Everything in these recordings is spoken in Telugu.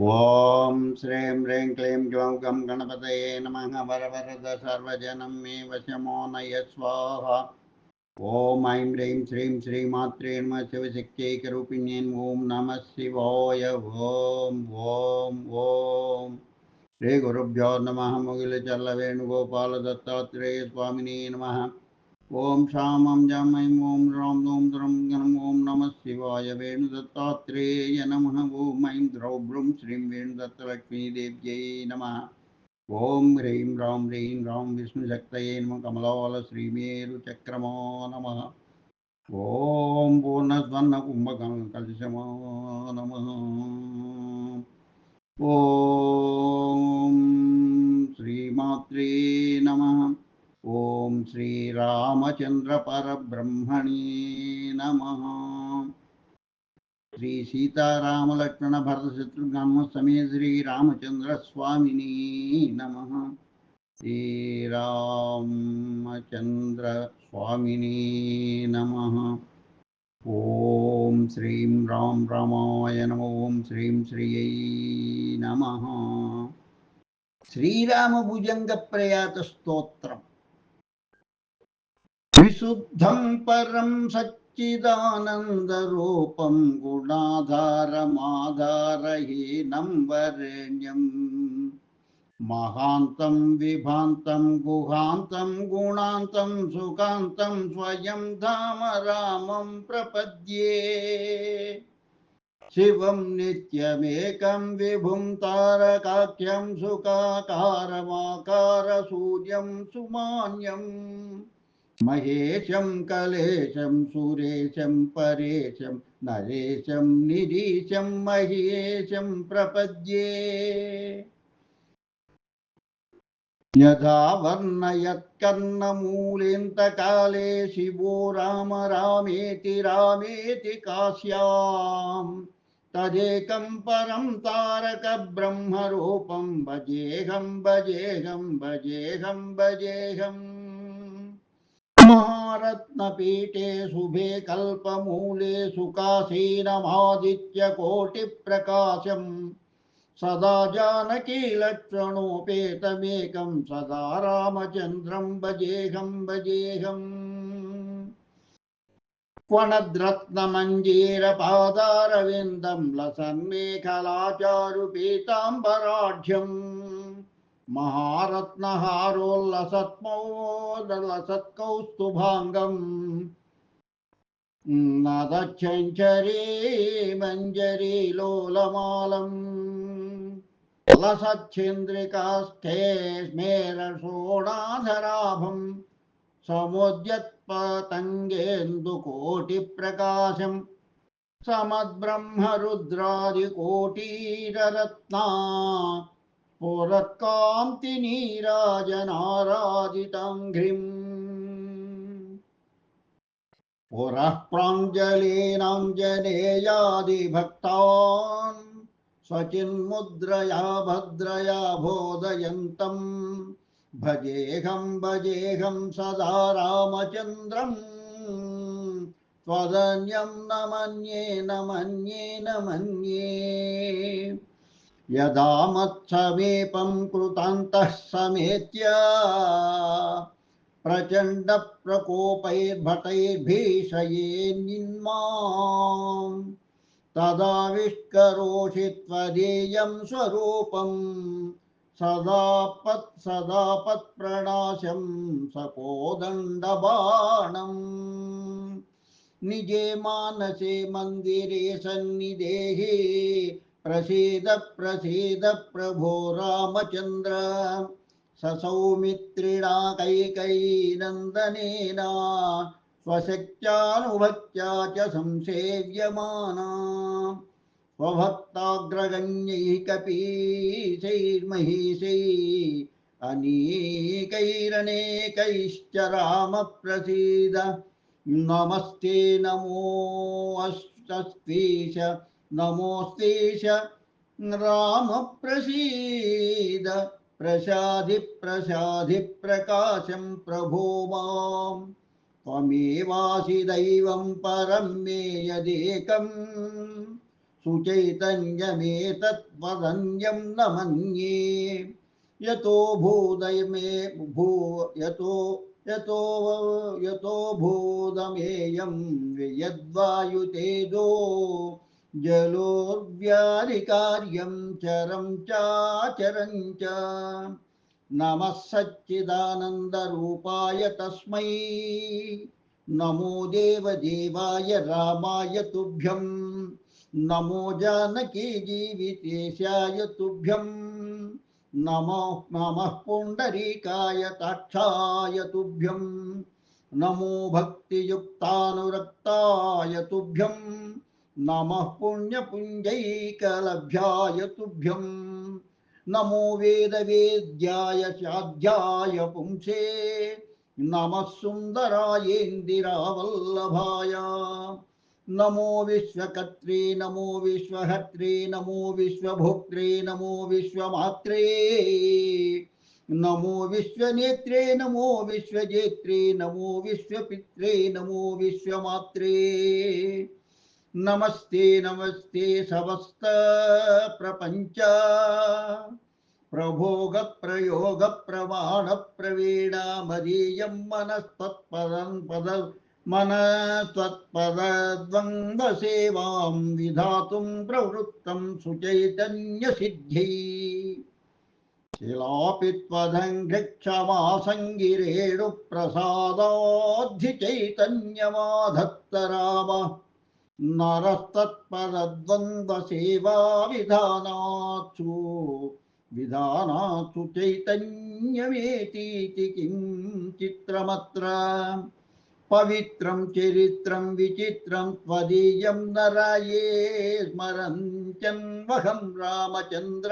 ॐ श्रीं ह्रीं क्लीं ज्वं गं गणपतये नमः वरवरद सर्वजनं मे वशमो नय स्वाहा। ॐ ऐं ह्रीं श्रीं श्रीमात्रे नमः शिवशक्त्यैकरूपिण्यं ॐ नमः शिवाय। ॐ ॐ ॐ। श्रीगुरुभ्यो नमः मुगिलचल्लवेणुगोपालदत्तात्रेयस्वामिने नमः। ஓம் ஷாமம் ஜாமைம் ஓம் ராம் ஓம் திரம் கணம் ஓம் நம சிவாய வேணுதத்தாத்ரேய நம ஓம் ஐம் திரௌப்ரம் ஸ்ரீம் வேணுதத்தலட்சுமி தேவ்யை நம. ஓம் ஹ்ரீம் ராம் ஹ்ரீம் ராம் விஷ்ணு சக்தயே நம கமலால ஸ்ரீமேரு சக்கரமோ நம. ஓம் பூர்ணஸ்வர்ண கும்பகம் கல்சமோ நம. ஓம் ஸ்ரீமாத்ரே நம. ఓం శ్రీమాత్రే నమ ఓం శ్రీరామచంద్ర పరబ్రహ్మణే నమ. శ్రీ సీతారామలక్ష్మణ భరత శత్రుఘ్న సమేత శ్రీరామచంద్ర స్వామిని నమ. శ్రీరామచంద్ర స్వామిని నమ. ఓం శ్రీం రాం రామాయ నమ ఓం శ్రీం శ్రీయై నమ. శ్రీరామభుజంగ ప్రయాత స్తోత్రం. विशुद्धं परं सच्चिदानन्दरूपं गुणाधारमाधारहीनं वरेण्यम्। महान्तं विभान्तं गुहान्तं गुणान्तं सुखान्तं स्वयं धाम रामं प्रपद्ये। शिवं नित्यमेकं विभुं तारकाख्यं सुखाकारमाकारसूर्यं सुमान्यम्। మహేశం కలేశం సురేశం పరేశం నరేశం నిరీశం మహేశం ప్రపద్యే. యథా వర్ణయత్కర్ణమూలేంతకాలే శివో రామ రామేతి రామేతి కాశ్యాం. తదేకం పరం తారక బ్రహ్మరూపం భజేహం భజేహం భజేహం భజేహం. महारत्नपीठे शुभे कल्पमूले सुखासीनमादित्यकोटिप्रकाशम् सदा जानकीलक्षणोपेतमेकं सदा रामचन्द्रं भजेऽहं भजेऽहम् क्वणद्रत्नमञ्जीरपादारविन्दं लसन्मेखलाचारुपीताम्बराढ्यम् महारत्नहारोल्लसत्मोदलसत्कौस्तुभाङ्गम् नदच्छञ्चरी मञ्जरी लोलमालम् लसच्छिन्द्रिकास्थे स्मेरसोणाधराभम् समुद्यत्पतङ्गेन्दुकोटिप्रकाशम् समद्ब्रह्मरुद्रादिकोटीररत्ना पुरत्कान्तिनीराजनाराजिताङ्घ्रिम् पुरः प्राञ्जलीनाञ्जनेयादिभक्तान् स्वचिन्मुद्रया भद्रया बोधयन्तम् भजेऽहं भजेऽहं सदा रामचन्द्रम्। त्वदन्यं न मन्ये न मन्ये न मन्ये यदा मत्समीपं कृतान्तः समेत्य प्रचण्डप्रकोपैर्भटैर्भीषयेन्निन्माम् तदा विष्करोषि त्वदीयं स्वरूपं सदा पत् सदा पत्प्रणाशं निजे मानसे मन्दिरे सन्निधेहि प्रसीद प्रसीद प्रभो रामचन्द्र ससौमित्रिणा कैकैनन्दनेन स्वशक्त्यानुभक्त्या च संसेव्यमाना। स्वभक्ताग्रगण्यैः कपीशैर्महिषै अनेकैरनेकैश्च रामप्रसीद। नमस्ते नमो अस्तस्त्वीश नमोऽस्तेश रामप्रसीद प्रसादि प्रसादि प्रकाशं प्रभो माम्। त्वमेवासि दैवं परं मे यदेकं। सुचैतन्यमेतत्वदन्यं न मन्ये यतो भूदयमे भू यतो यतो यतो भूतमेयं यद्वायुतेजो जलोर्व्याधिकार्यं चरं चाचरं च। नमः सच्चिदानन्दरूपाय तस्मै। नमो देवदेवाय रामाय तुभ्यं। नमो जानकी जीवितेशाय तुभ्यं। नमो नमः पुण्डरीकाय ताक्षाय तुभ्यं। नमो भक्तियुक्तानुरक्ताय तुभ्यं। नमः पुण्यपुञ्जैकलभ्याय तुभ्यं नमो वेदवेद्याय चाध्याय पुंसे। नमः सुन्दरायेन्दिरावल्लभाय नमो विश्वकर्त्रे, नमो विश्वहर्त्रे, नमो विश्वभोक्त्रे, नमो विश्वमात्रे। नमो विश्वनेत्रे, नमो विश्वजेत्रे, नमो विश्वपित्रे, नमो विश्वमात्रे। नमस्ते नमस्ते समस्त प्रपञ्च प्रभोगप्रयोगप्रमाणप्रवीणामदीयं मनस्तत्पदं पद मनस्त्वत्पदद्वन्द्वसेवां विधातुं प्रवृत्तं सुचैतन्यसिद्ध्यै शिलापि त्वदङ्घ्रिक्षमासङ्गिरेणुप्रसादाधिचैतन्यमाधत्तराम नरस्तत्पदद्वन्द्वसेवाविधानात्सु विधानात्सु चैतन्यमेतीति किं चित्रमत्र पवित्रं चरित्रं विचित्रं त्वदीयं नराये स्मरन्त्यन्वहं रामचन्द्र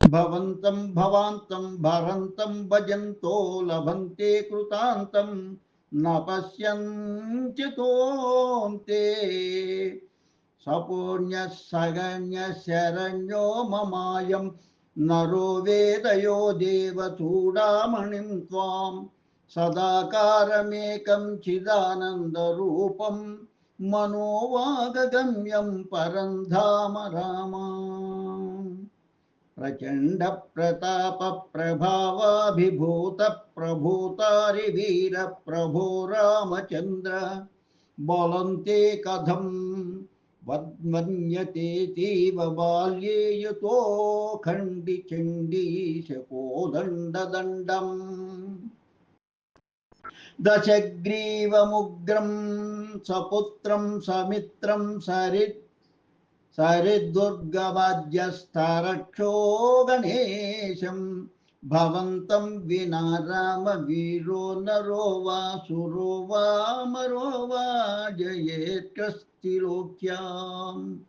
भवन्तं भवान्तं भरन्तं भजन्तो लभन्ते कृतान्तं न पश्यन्त्यतोऽन्ते सपुण्यः सगण्यः शरण्यो ममायं नरो वेदयो देवचूडामणिं त्वां सदाकारमेकं चिदानन्दरूपं मनोवागगम्यं परं धाम रामा प्रचण्डप्रतापप्रभावाभिभूतप्रभूतारिवीरप्रभो रामचन्द्र बलन्ते कथं वन्यतेतीव बाल्ये युतोखण्डिचण्डीशकोदण्डदण्डम् दशग्रीवमुग्रं सपुत्रं समित्रं सरित् సరిదుర్గవాద్యస్థారక్షో గణేశం భవంతం వినా రామ వీరో నరో వా సురో వా మరో వా జయేత్స్తిలోక్యాం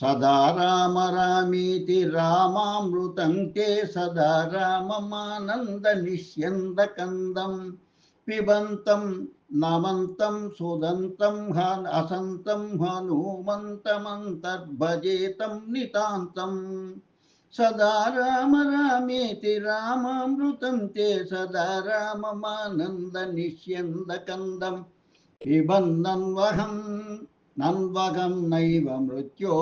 సదా రామ రామీతి రామామృతం తే సదా రామమానంద నిష్యంద కందం. పిబంతం నమంతం సుదంతం హన్ అసంతం హనుమంతమంతర్భజేతం నితాంతం సదా రామ రామేతి రామామృతం తే సదా రామమానంద నిష్యంద కందం పిబన్నన్వహం నన్వగం నైవ మృత్యో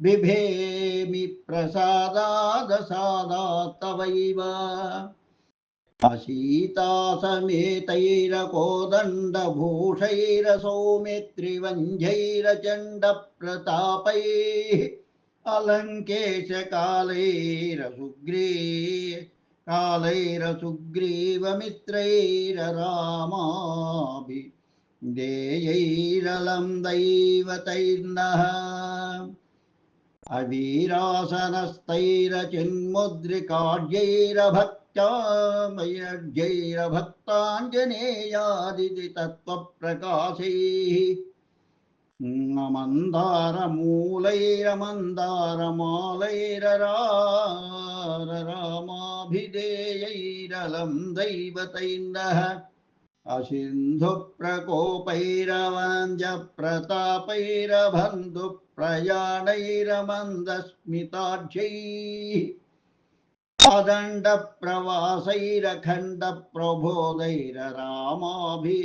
బిభేమి ప్రసాదాదసాదా తవైవ अशीतासमेतैरकोदण्डभूषैरसौमित्रिवञ्झैरचण्डप्रतापैः अलङ्केशकालैरसुग्री कालैरसुग्रीवमित्रैररामाभि देयैरलं दैवतैर्नः अवीरासनस्तैरचिन्मुद्रिकाढ्यैरभक्तामयर्घ्यैरभक्ताञ्जनेयादिति तत्त्वप्रकाशैः मन्दारमूलैरमन्दारमालैरराररामाभिधेयैरलं दैवतैर्नः असिन्धुप्रकोपैरवन्धुप्रयाणैरमन्दस्मिताढ्यैः अदण्डप्रवासैरखण्डप्रबोधैररामाभि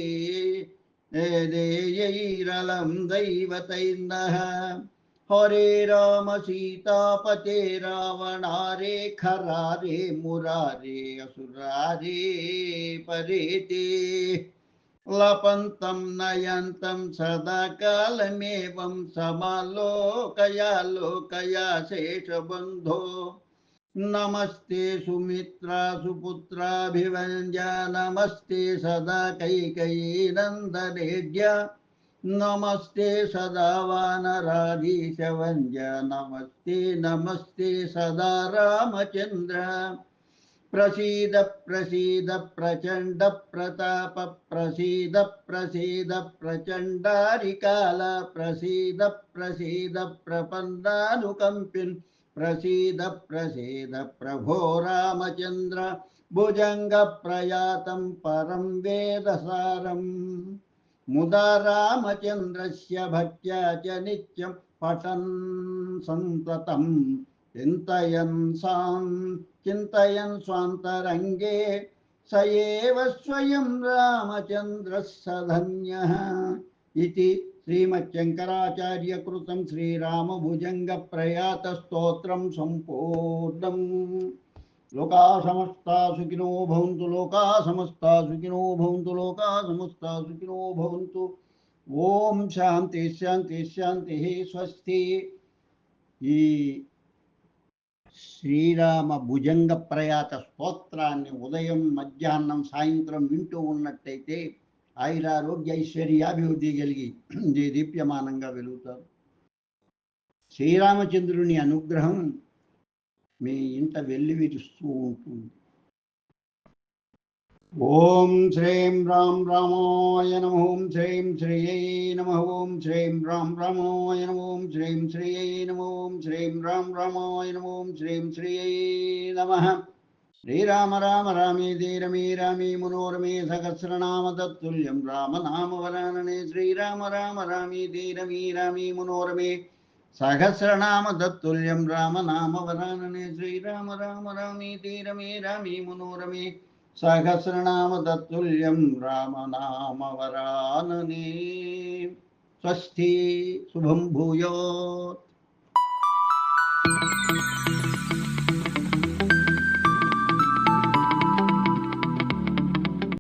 देयैरलं दैवतैर्नः। हरे राम सीतापते रावणारे खरारे मुरारे असुरारे परेते। लपन्तं नयन्तं सदा कालमेवं समालोकया लोकया शेषबन्धो। नमस्ते सुमित्रा सुपुत्राभिवन्द्या नमस्ते सदा कैकयी नन्दनेज्या नमस्ते सदा वानराधीशवन्द्य नमस्ते नमस्ते सदा रामचन्द्र प्रसीद प्रसीद प्रचण्ड प्रताप प्रसीद प्रसीद प्रचण्डारिकाल प्रसीद प्रसीद प्रपन्नानुकम्पिन् प्रसीद प्रसीद प्रभो रामचन्द्र भुजङ्गप्रयातं परं वेदसारम् मुदा रामचन्द्रस्य भक्त्या च नित्यं पठन् सन्ततं चिन्तयन् सां चिन्तयन् स्वान्तरङ्गे स एव स्वयं रामचन्द्रः स धन्यः इति श्रीमच्छङ्कराचार्यकृतं श्रीरामभुजङ्गप्रयातस्तोत्रं सम्पूर्णम् लोका समस्ता सुखिनो भवन्तु लोका समस्ता सुखिनो भवन्तु लोका समस्ता सुखिनो भवन्तु ఓం శాంతి శాంతి శాంతి స్వస్తి ఈ శ్రీరామ భుజంగ ప్రయాత స్తోత్రాన్ని ఉదయం మధ్యాహ్నం సాయంత్రం వింటూ ఉన్నట్టయితే ఆయురారోగ్య ఐశ్వర్యాభివృద్ధి కలిగి దీప్యమానంగా వెలుగుతారు. శ్రీరామచంద్రుని అనుగ్రహం మీ ఇంట వెళ్ళి విరుస్తూ ఉంటుంది. ఓం శ్రీం రాం రామాయ నమ ఓం శ్రీం శ్రీయై నమ ఓం శ్రీం రాం రామాయ నమ ఓం శ్రీం శ్రీయై నమ ఓం శ్రీం రాం రామాయ నమ ఓం శ్రీం శ్రీయై నమ. శ్రీరామ రామ రామేదే రమే రామే మనోరమే సహస్రనామ తత్తుల్యం రామనామ వరాననే శ్రీరామ రామ రామేదే రమే రామే మనోరమే సహస్రనామ తత్తుల్యం రామనామ వరాననే శ్రీరామ రామ రామేదే రమే రామే మనోరమే సహస్రనామ తత్తుల్యం రామనామ వరాననే. స్వస్తి శుభం భూయోత్